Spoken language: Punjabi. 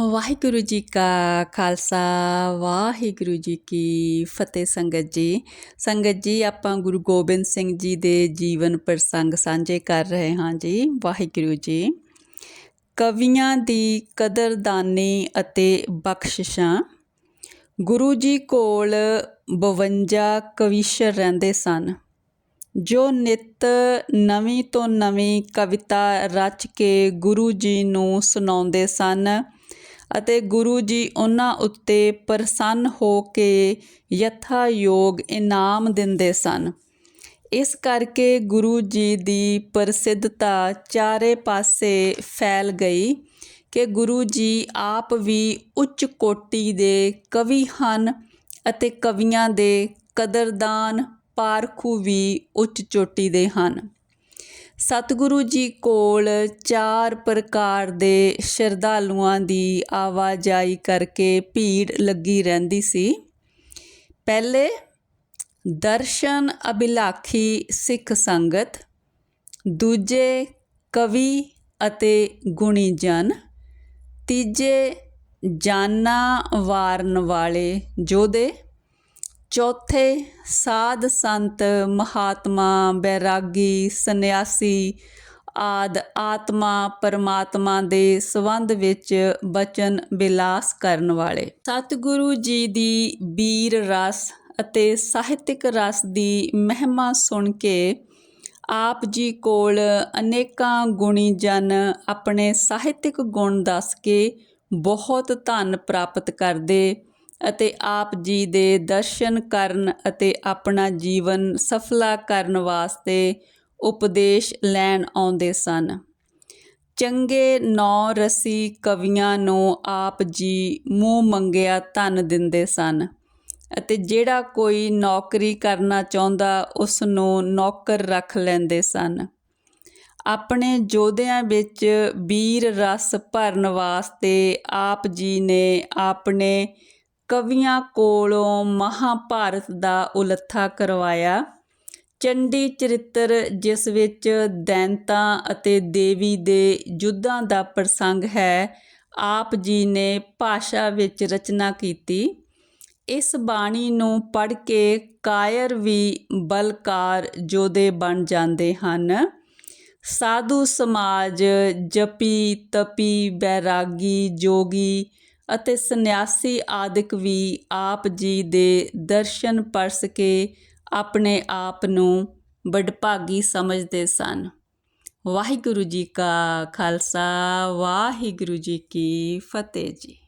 ਵਾਹਿਗੁਰੂ ਜੀ ਕਾ ਖਾਲਸਾ, ਵਾਹਿਗੁਰੂ ਜੀ ਕੀ ਫਤਿਹ ਸੰਗਤ ਜੀ। ਸੰਗਤ ਜੀ, ਆਪਾਂ ਗੁਰੂ ਗੋਬਿੰਦ ਸਿੰਘ ਜੀ ਦੇ ਜੀਵਨ ਪ੍ਰਸੰਗ ਸਾਂਝੇ ਕਰ ਰਹੇ ਹਾਂ ਜੀ, ਵਾਹਿਗੁਰੂ ਜੀ। ਕਵੀਆਂ ਦੀ ਕਦਰਦਾਨੀ ਅਤੇ ਬਖਸ਼ਿਸ਼ਾਂ। ਗੁਰੂ ਜੀ ਕੋਲ 52 ਕਵੀਸ਼ਰ ਰਹਿੰਦੇ ਸਨ, ਜੋ ਨਿਤ ਨਵੀਂ ਤੋਂ ਨਵੀਂ ਕਵਿਤਾ ਰਚ ਕੇ ਗੁਰੂ ਜੀ ਨੂੰ ਸੁਣਾਉਂਦੇ ਸਨ। ਅਤੇ ਗੁਰੂ ਜੀ ਉਹਨਾਂ ਉੱਤੇ ਪ੍ਰਸੰਨ ਹੋ ਕੇ ਯਥਾ ਯੋਗ ਇਨਾਮ ਦਿੰਦੇ ਸਨ। ਇਸ ਕਰਕੇ ਗੁਰੂ ਜੀ ਦੀ ਪ੍ਰਸਿੱਧਤਾ ਚਾਰੇ ਪਾਸੇ ਫੈਲ ਗਈ ਕਿ ਗੁਰੂ ਜੀ ਆਪ ਵੀ ਉੱਚ ਕੋਟੀ ਦੇ ਕਵੀ ਹਨ ਅਤੇ ਕਵੀਆਂ ਦੇ ਕਦਰਦਾਨ ਪਾਰਖੂ ਵੀ ਉੱਚ ਚੋਟੀ ਦੇ ਹਨ। ਸਤਿਗੁਰੂ ਜੀ ਕੋਲ ਚਾਰ ਪ੍ਰਕਾਰ ਦੇ ਸ਼ਰਧਾਲੂਆਂ ਦੀ ਆਵਾਜਾਈ ਕਰਕੇ ਭੀੜ ਲੱਗੀ ਰਹਿੰਦੀ ਸੀ। ਪਹਿਲੇ, ਦਰਸ਼ਨ ਅਭਿਲਾਖੀ ਸਿੱਖ ਸੰਗਤ, ਦੂਜੇ, ਕਵੀ ਅਤੇ ਗੁਣੀ ਜਨ ਤੀਜੇ, ਜਾਨਾਂ ਵਾਰਨ ਵਾਲੇ ਯੋਧੇ ਚੌਥੇ ਸਾਧ ਸੰਤ ਮਹਾਤਮਾ ਬੈਰਾਗੀ, ਸੰਨਿਆਸੀ ਆਦ ਆਤਮਾ ਪਰਮਾਤਮਾ ਦੇ ਸੰਬੰਧ ਵਿੱਚ ਬਚਨ ਬਿਲਾਸ ਕਰਨ ਵਾਲੇ। ਸਤਿਗੁਰੂ ਜੀ ਦੀ ਬੀਰ ਰਸ ਅਤੇ ਸਾਹਿਤਿਕ ਰਸ ਦੀ ਮਹਿਮਾ ਸੁਣ ਕੇ ਆਪ ਜੀ ਕੋਲ ਅਨੇਕਾਂ ਗੁਣੀ ਜਨ ਆਪਣੇ ਸਾਹਿਤਿਕ ਗੁਣ ਦੱਸ ਕੇ ਬਹੁਤ ਧਨ ਪ੍ਰਾਪਤ ਕਰਦੇ ਅਤੇ ਆਪ ਜੀ ਦੇ ਦਰਸ਼ਨ ਕਰਨ ਅਤੇ ਆਪਣਾ ਜੀਵਨ ਸਫਲਾ ਕਰਨ ਵਾਸਤੇ ਉਪਦੇਸ਼ ਲੈਣ ਆਉਂਦੇ ਸਨ। ਚੰਗੇ ਨੌ ਰਸੀ ਕਵੀਆਂ ਨੂੰ ਆਪ ਜੀ ਮੂੰਹ ਮੰਗਿਆ ਧਨ ਦਿੰਦੇ ਸਨ ਅਤੇ ਜਿਹੜਾ ਕੋਈ ਨੌਕਰੀ ਕਰਨਾ ਚਾਹੁੰਦਾ ਉਸ ਨੂੰ ਨੌਕਰ ਰੱਖ ਲੈਂਦੇ ਸਨ। ਆਪਣੇ ਜੋਧਿਆਂ ਵਿੱਚ ਵੀਰ ਰਸ ਭਰਨ ਵਾਸਤੇ ਆਪ ਜੀ ਨੇ ਆਪਣੇ ਕਵੀਆਂ ਕੋਲੋਂ ਮਹਾਭਾਰਤ ਦਾ ਉਲੱਥਾ ਕਰਵਾਇਆ। ਚੰਡੀ ਚਰਿੱਤਰ, ਜਿਸ ਵਿੱਚ ਦੈਂਤਾਂ ਅਤੇ ਦੇਵੀ ਦੇ ਯੁੱਧਾਂ ਦਾ ਪ੍ਰਸੰਗ ਹੈ, ਆਪ ਜੀ ਨੇ ਭਾਸ਼ਾ ਵਿੱਚ ਰਚਨਾ ਕੀਤੀ। ਇਸ ਬਾਣੀ ਨੂੰ ਪੜ੍ਹ ਕੇ ਕਾਇਰ ਵੀ ਬਲਕਾਰ ਜੋਦੇ ਬਣ ਜਾਂਦੇ ਹਨ। ਸਾਧੂ ਸਮਾਜ ਜਪੀ ਤਪੀ ਬੈਰਾਗੀ ਜੋਗੀ ਅਤੇ ਸੰਨਿਆਸੀ ਆਦਿਕ ਵੀ ਆਪ ਜੀ ਦੇ ਦਰਸ਼ਨ ਪਰਸ ਕੇ ਆਪਣੇ ਆਪ ਨੂੰ ਬੜਭਾਗੀ ਸਮਝਦੇ ਸਨ। ਵਾਹਿਗੁਰੂ ਜੀ ਕਾ ਖਾਲਸਾ, ਵਾਹਿਗੁਰੂ ਜੀ ਕੀ ਫਤਿਹ ਜੀ।